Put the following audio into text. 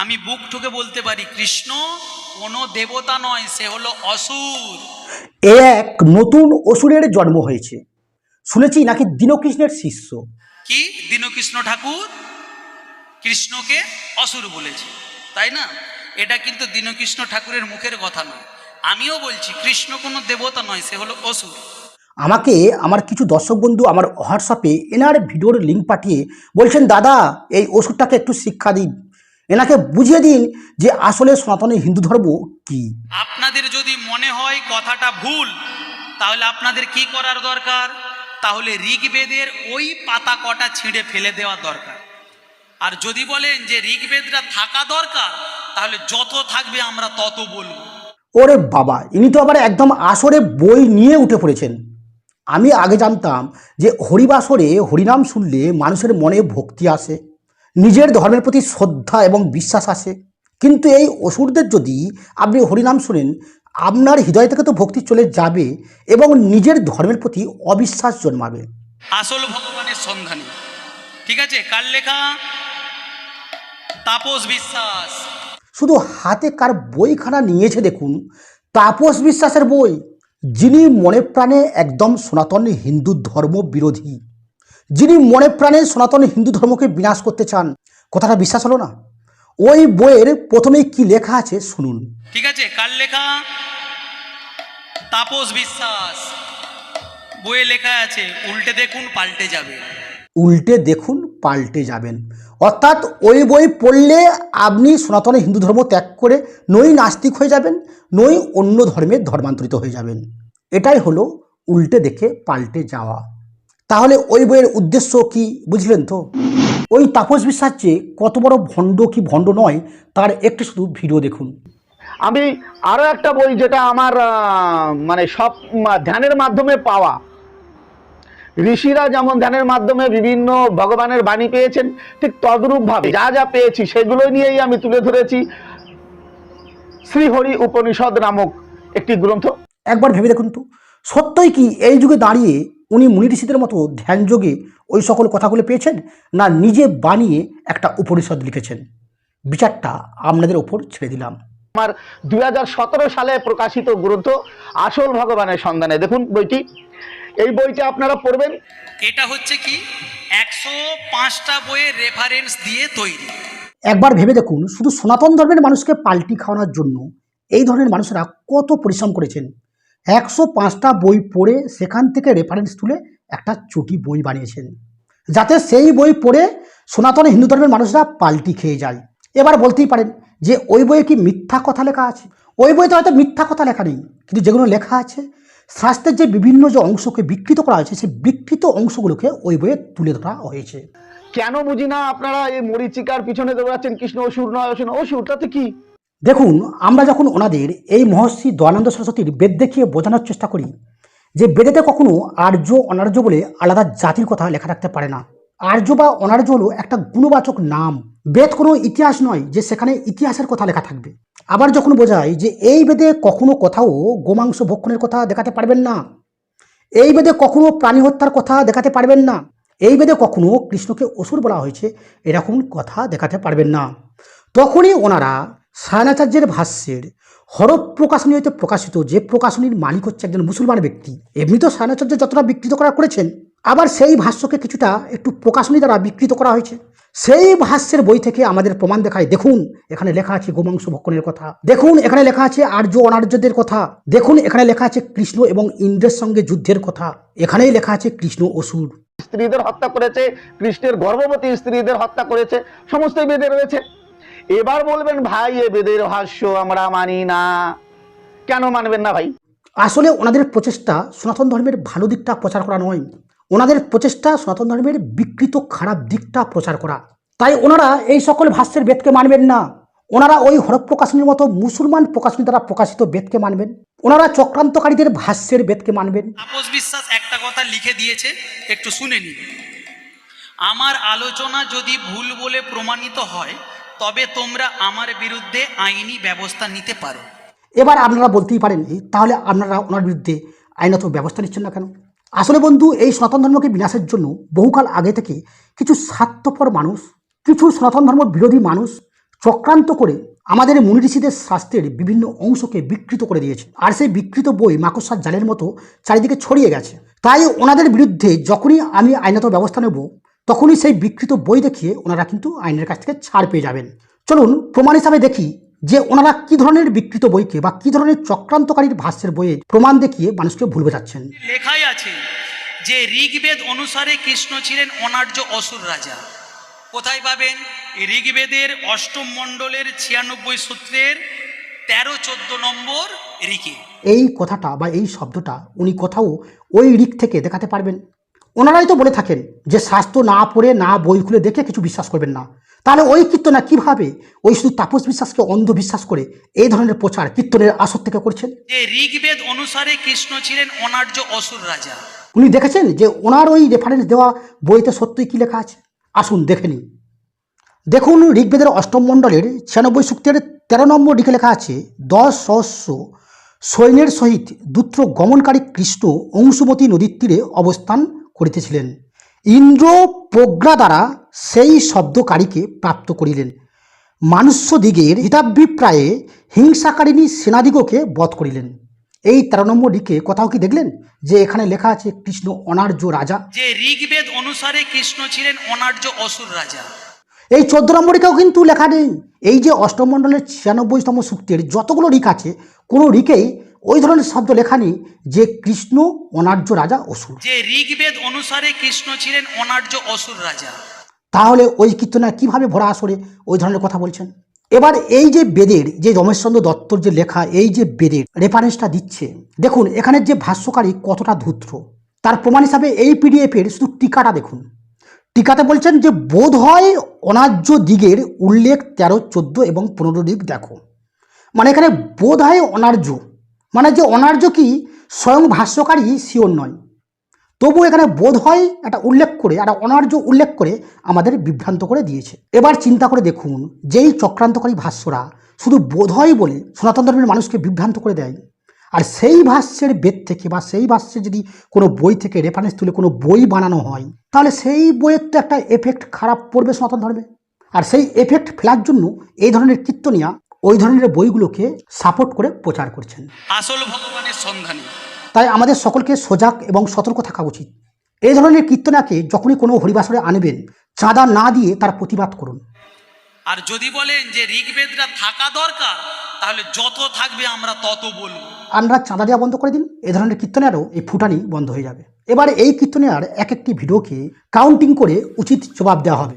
আমি বুক ঠুকে বলতে পারি কৃষ্ণ কোনো দেবতা নয় সে হলো অসুর। এ এক নতুন অসুরের জন্ম হয়েছে। শুনেছি নাকি দীনকৃষ্ণের শিষ্য। কি? দীনকৃষ্ণ ঠাকুর? কৃষ্ণকে অসুর বলেছে। তাই না? এটা কিন্তু দীনকৃষ্ণ ঠাকুরের মুখের কথা নয়। আমিও বলছি কৃষ্ণ কোনো দেবতা নয় সে হলো অসুর। আমাকে আমার কিছু দর্শক বন্ধু আমার হোয়াটসঅ্যাপে এনার ভিডিওর লিঙ্ক পাঠিয়ে বলছেন দাদা এই ওষুধটাকে একটু শিক্ষা দিন। এনাকে বুঝিয়ে দিন যে আসলে সনাতনী হিন্দু ধর্ম কি। আপনাদের যদি মনে হয় কথাটা ভুল তাহলে আপনাদের কি করার দরকার? তাহলে ঋগ্বেদের ওই পাতা কটা ছিঁড়ে ফেলে দেওয়া দরকার। আর যদি বলেন যে ঋগ্বেদটা থাকা দরকার তাহলে যত থাকবে আমরা তত বলব। ওরে বাবা ইনি তো আবার একদম আসরে বই নিয়ে উঠে পড়েছেন। আমি আগে জানতাম যে হরিবাসরে হরিনাম শুনলে মানুষের মনে ভক্তি আসে। নিজের ধর্মের প্রতি শ্রদ্ধা এবং বিশ্বাস আসে। কিন্তু এই অসুরদের যদি আপনি হরিনাম শুনেন আপনার হৃদয় থেকে তো ভক্তি চলে যাবে এবং নিজের ধর্মের প্রতি অবিশ্বাস জন্মাবে। আসল ভগবানের সন্ধানে। ঠিক আছে? কার লেখা? তাপস বিশ্বাস। শুধু হাতে কার বইখানা নিয়েছে দেখুন তাপস বিশ্বাসের বই যিনি মনে প্রাণে একদম সনাতন হিন্দু ধর্ম বিরোধী। যিনি মনে প্রাণে সনাতন হিন্দু ধর্মকে বিনাশ করতে চান কথাটা বিশ্বাস হলো না? ওই বইয়ের প্রথমেই কি লেখা আছে শুনুন। ঠিক আছে কার লেখা? তাপস বিশ্বাস। বইয়ে লেখা আছে উল্টে দেখুন পাল্টে যাবে উল্টে দেখুন পাল্টে যাবেন। অর্থাৎ ওই বই পড়লে আপনি সনাতন হিন্দু ধর্ম ত্যাগ করে নই নাস্তিক হয়ে যাবেন নই অন্য ধর্মে ধর্মান্তরিত হয়ে যাবেন। এটাই হলো উল্টে দেখে পাল্টে যাওয়া। তাহলে ওই বইয়ের উদ্দেশ্য কি বুঝলেন তো? ওই তাপস বিশ্বাস যে কত বড় ভণ্ড কি ভণ্ড নয় তার একটু শুধু ভিডিও দেখুন। আমি আরও একটা বই যেটা আমার মানে সব ধ্যানের মাধ্যমে পাওয়া। ঋষিরা যেমন ধ্যানের মাধ্যমে বিভিন্ন ভগবানের বাণী পেয়েছেন ঠিক তদ্রূপভাবে যা যা পেয়েছি সেগুলো নিয়েই আমি তুলে ধরেছি। শ্রীহরি উপনিষদ নামক একটি গ্রন্থ। একবার ভেবে দেখুন তো। সত্যই কি এই যুগে দাঁড়িয়ে উনি মুনি ঋষিদের মতো ধ্যানযোগে ওই সকল কথাগুলো পেয়েছেন না নিজে বানিয়ে একটা উপনিষদ লিখেছেন? বিচারটা আপনাদের ওপর ছেড়ে দিলাম। আমার দু হাজার সতেরো সালে প্রকাশিত গ্রন্থ আসল ভগবানের সন্ধানে। দেখুন বইটি। এই বইটা আপনারা পড়বেন। এটা হচ্ছে কি? একশো পাঁচটা বইয়ের রেফারেন্স দিয়ে তৈরি। একবার ভেবে দেখুন শুধু সনাতন ধর্মের মানুষকে পাল্টি খাওয়ানোর জন্য এই ধরনের মানুষেরা কত পরিশ্রম করেছেন। একশো পাঁচটা বই পড়ে সেখান থেকে রেফারেন্স তুলে একটা চটি বই বানিয়েছেন। যাতে সেই বই পড়ে সনাতন হিন্দু ধর্মের মানুষরা পাল্টি খেয়ে যায়। এবার বলতেই পারেন যে ওই বইয়ে কি মিথ্যা কথা লেখা আছে? ওই বইতে হয়তো মিথ্যা কথা লেখা নেই কিন্তু যেগুলো লেখা আছে শাস্ত্রের যে বিভিন্ন যে অংশকে বিকৃত করা হয়েছে সেই বিকৃত অংশগুলোকে ওই বইয়ে তুলে ধরা হয়েছে। কেন বুঝি না আপনারা এই মরিচিকার পিছনে দৌড়াচ্ছেন? কৃষ্ণ অসুর নয় অসুর নয়, অসুর তাতে কি? দেখুন, আমরা যখন ওনাদের এই মহর্ষি দয়ানন্দ সরস্বতীর বেদ দেখিয়ে বোঝানোর চেষ্টা করি, যে বেদেতে কখনো আর্য অনার্য বলে আলাদা জাতির কথা লেখা রাখতে পারে না। আর্য বা অনার্য হলো একটা গুণবাচক নাম। বেদ কোনো ইতিহাস নয় যে সেখানে ইতিহাসের কথা লেখা থাকবে। আবার যখন বোঝায় যে এই বেদে কখনো কোথাও গোমাংস ভক্ষণের কথা দেখাতে পারবেন না, এই বেদে কখনো প্রাণী হত্যার কথা দেখাতে পারবেন না, এই বেদে কখনো কৃষ্ণকে অসুর বলা হয়েছে, এরকম কথা দেখাতে পারবেন না। তখনই ওনারা সায়নাচার্যের ভাষ্যের হরফ প্রকাশনী হইতে প্রকাশিত, যে প্রকাশনীর মালিক হচ্ছে একজন মুসলমান ব্যক্তি। এমনি তো সায়নাচার্য যতটা বিকৃত করা করেছেন, আবার সেই ভাষ্যকে কিছুটা একটু প্রকাশনী দ্বারা বিকৃত করা হয়েছে। সেই ভাষ্যের বই থেকে আমাদের প্রমাণ দেখায়, দেখুন, এখানে লেখা আছে গোমাংস ভক্ষণের কথা। দেখুন, এখানে লেখা আছে আর্য অনার্যদের কথা। দেখুন, এখানে লেখা আছে কৃষ্ণ এবং ইন্দ্রের সঙ্গে যুদ্ধের কথা। এখানেই লেখা আছে কৃষ্ণ অসুর। স্ত্রীদের হত্যা করেছে, কৃষ্ণের গর্ভবতী স্ত্রীদের হত্যা করেছে, সমস্ত বেদে রয়েছে। এবার বলবেন ভাই এ বেদের ভাষ্য আমরা মানি না। কেন মানবেন না ভাই? আসলে ওনাদের প্রচেষ্টা সনাতন ধর্মের ভালো দিকটা প্রচার করা নয়। ওনাদের প্রচেষ্টা সনাতন ধর্মের বিকৃত খারাপ দিকটা প্রচার করা। তাই ওনারা এই সকল ভাষ্যের বেদকে মানবেন না। ওনারা ওই হরফ প্রকাশনীর মতো মুসলমান প্রকাশনী দ্বারা প্রকাশিত বেদকে মানবেন। ওনারা চক্রান্তকারীদের ভাষ্যের বেদকে মানবেন। তাপস বিশ্বাস একটা কথা লিখে দিয়েছে একটু শুনে নিন। আমার আলোচনা যদি ভুল বলে প্রমাণিত হয় তবে তোমরা আমার বিরুদ্ধে আইনি ব্যবস্থা নিতে পারো। এবার আপনারা বলতেই পারেন "এই, তাহলে আপনারা ওনার বিরুদ্ধে আইনত ব্যবস্থা নিচ্ছেন না কেন? আসলে বন্ধু এই সনাতন ধর্মকে বিনাশের জন্য বহুকাল আগে থেকে কিছু স্বার্থপর মানুষ কিছু সনাতন ধর্ম বিরোধী মানুষ চক্রান্ত করে আমাদের মুনি ঋষিদের শাস্ত্রের বিভিন্ন অংশকে বিকৃত করে দিয়েছে। আর সেই বিকৃত বই মাকড়সার জালের মতো চারিদিকে ছড়িয়ে গেছে। তাই ওনাদের বিরুদ্ধে যখনই আমি আইনত ব্যবস্থা নেব তখনই সেই বিকৃত বই দেখিয়ে ওনারা কিন্তু আইনের কাছ থেকে ছাড় পেয়ে যাবেন। চলুন প্রমাণ হিসাবে দেখি যে ওনারা কি ধরনের বিকৃত বইকে বা কি ধরনের চক্রান্তকারীর ভাষ্যের বইয়ে প্রমাণ দেখিয়ে মানুষকে ভুল বোঝাচ্ছেন। লেখাই আছে যে ঋগ্বেদ অনুসারে কৃষ্ণ ছিলেন অনার্য অসুর রাজা। কোথায় পাবেন? ঋগ্বেদের অষ্টম মণ্ডলের ছিয়ানব্বই সূত্রের তেরো চোদ্দ নম্বর ঋকে এই কথাটা বা এই শব্দটা উনি কোথাও ওই রিক থেকে দেখাতে পারবেন। ওনারাই তো বলে থাকেন যে শাস্ত্র না পড়ে না বই খুলে দেখে কিছু বিশ্বাস করবেন না। তাহলে ওই কীর্তনা কীভাবে? ওই শুধু তাপস বিশ্বাসকে অন্ধবিশ্বাস করে এই ধরনের প্রচার কীর্তনের আসর থেকে করছেন? যে ঋগ্বেদ অনুসারে কৃষ্ণ ছিলেন অনার্য অসুর রাজা। উনি দেখেছেন যে ওনার ওই রেফারেন্স দেওয়া বইতে সত্যই কী লেখা আছে? আসুন দেখে নিন দেখুন ঋগ্বেদের অষ্টম মণ্ডলের ছিয়ানব্বই সূক্তের তেরো নম্বর দিকে লেখা আছে দশ সহস্র সৈন্যের সহিত দুত্র গমনকারী কৃষ্ণ অংশুমতী নদীর তীরে অবস্থান করিতেছিলেন। ইন্দ্র প্রজ্ঞা দ্বারা সেই শব্দকারীকে প্রাপ্ত করিলেন। মানুষ্যদিগের হিতাভিপ্রায়ে হিংসাকারিণী সেনাদিগকে বধ করিলেন। এই তেরো নম্বর দিকে কোথাও কি দেখলেন? যে এখানে লেখা আছে কৃষ্ণ অনার্য রাজা যে ঋগ্বেদ অনুসারে কৃষ্ণ ছিলেন অনার্য অসুর রাজা। এই চোদ্দ নম্বরিকেও কিন্তু লেখা নেই। এই যে অষ্টমণ্ডলের ছিয়ানব্বইতম সূক্তের যতগুলো রিক আছে কোনো রিকেই ওই ধরনের শব্দ লেখা নেই যে কৃষ্ণ অনার্য রাজা অসুর। যে ঋগ্বেদ অনুসারে কৃষ্ণ ছিলেন অনার্য অসুর রাজা। তাহলে ওই কীর্তনা কীভাবে ভরা আসরে ওই ধরনের কথা বলছেন? এবার এই যে বেদের যে রমেশচন্দ্র দত্তর যে লেখা এই যে বেদের রেফারেন্সটা দিচ্ছে দেখুন এখানের যে ভাষ্যকারী কতটা ধূত্র তার প্রমাণ হিসাবে এই পিডিএফের শুধু টিকাটা দেখুন। টিকাতে বলছেন যে বোধ হয় অনার্য দিগের উল্লেখ তেরো চোদ্দ এবং পনেরো দিক দেখো। মানে এখানে বোধ হয় অনার্য মানে যে অনার্য কি স্বয়ং ভাষ্যকারী শিওর নয়। তবু এখানে বোধ হয় একটা উল্লেখ করে, একটা অনার্য উল্লেখ করে আমাদের বিভ্রান্ত করে দিয়েছে। এবার চিন্তা করে দেখুন, যেই চক্রান্তকারী ভাষ্যরা শুধু বোধ হয় বলে সনাতন ধর্মের মানুষকে বিভ্রান্ত করে দেয়, আর সেই ভাষ্যের বেদ থেকে বা সেই ভাষ্যে যদি কোনো বই থেকে রেফারেন্স তুলে কোনো বই বানানো হয়, তাহলে সেই বইয়ের তো একটা এফেক্ট খারাপ পড়বে সনাতন ধর্মে। আর সেই এফেক্ট ফেলার জন্য এই ধরনের কীর্তনিয়া ওই ধরনের বইগুলোকে সাপোর্ট করে প্রচার করছেন। আসল ভগবানের সন্ধানে। তাই আমাদের সকলকে সজাগ এবং সতর্ক থাকা উচিত। এই ধরনের কীর্তনাকে যখনই কোনো হরিবাসরে আনবেন চাঁদা না দিয়ে তার প্রতিবাদ করুন। আর যদি বলেন যে ঋগ্বেদরা থাকা দরকার তাহলে যত থাকবে আমরা তত বলব। আমরা চাঁদা দেওয়া বন্ধ করে দিন এ ধরনের কীর্তনেরও এই ফুটানি বন্ধ হয়ে যাবে। এবার এই কীর্তনের এক একটি ভিডিওকে কাউন্টিং করে উচিত জবাব দেওয়া হবে।